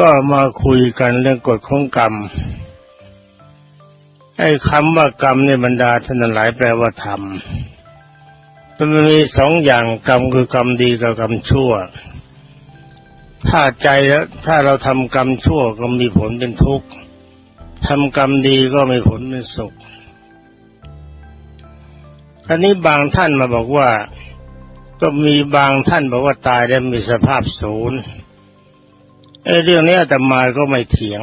ก็มาคุยกันเรื่องกฎของกรรม ไอ้คำว่ากรรมในบรรดาท่านหลายแปลว่าธรรมมันมีสองอย่างกรรมคือกรรมดีกับกรรมชั่ว ถ้าใจแล้วถ้าเราทำกรรมชั่วก็มีผลเป็นทุกข์ทำกรรมดีก็มีผลเป็นสุขอันนี้บางท่านมาบอกว่า ก็มีบางท่านบอกว่าตายแล้วมีสภาพศูนย์ เรื่องนี้อาตมาก็ไม่เถียง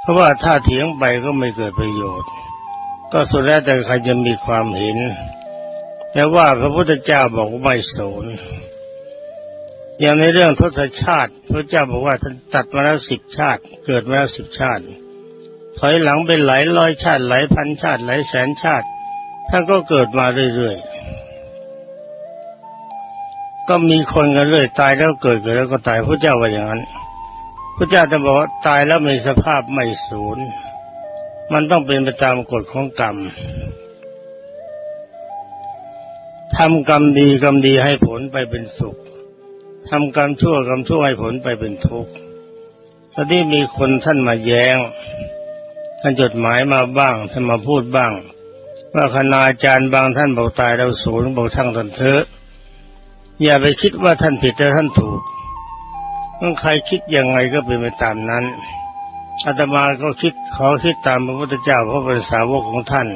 เพราะว่าถ้าเถียงไปก็ไม่เกิดประโยชน์ ก็สุดแล้วแต่ใครจะมีความเห็นแต่ว่าพระพุทธเจ้าบอกว่าไม่ศูนอย่างในเรื่องทศชาติ พระเจ้าบอกว่าท่านตัดมาแล้วสิบชาติ เกิดมาแล้วสิบชาติ ถอยหลังไปหลายร้อยชาติหลายพันชาติหลายแสนชาติท่านก็เกิดมาเรื่อย ก็มีคนกันเรื่อยตายแล้วเกิดเกิดแล้วก็ตายพระเจ้าว่าอย่างนั้นพระเจ้าจะบอกว่าตายแล้วมีสภาพไม่สูญมันต้องเป็นไปตามกฎของกรรมทำกรรมดีกรรมดีให้ผลไปเป็นสุขทำกรรมชั่วกรรมชั่วให้ผลไปเป็นทุกข์ตอนนี้มีคนท่านมาแย้ง ท่านจดหมายมาบ้าง ท่านมาพูดบ้าง ว่าคณาจารย์บางท่านบอกตายแล้วศูนย์บอกทั้งท่านเถอะ อย่าไปคิดว่าท่านผิดแต่ท่านถูกมันใครคิดยังไงก็เป็นไปตามนั้นอาตมาก็คิดขอคิดตามพระพุทธเจ้าเพราะเป็นสาวกของท่าน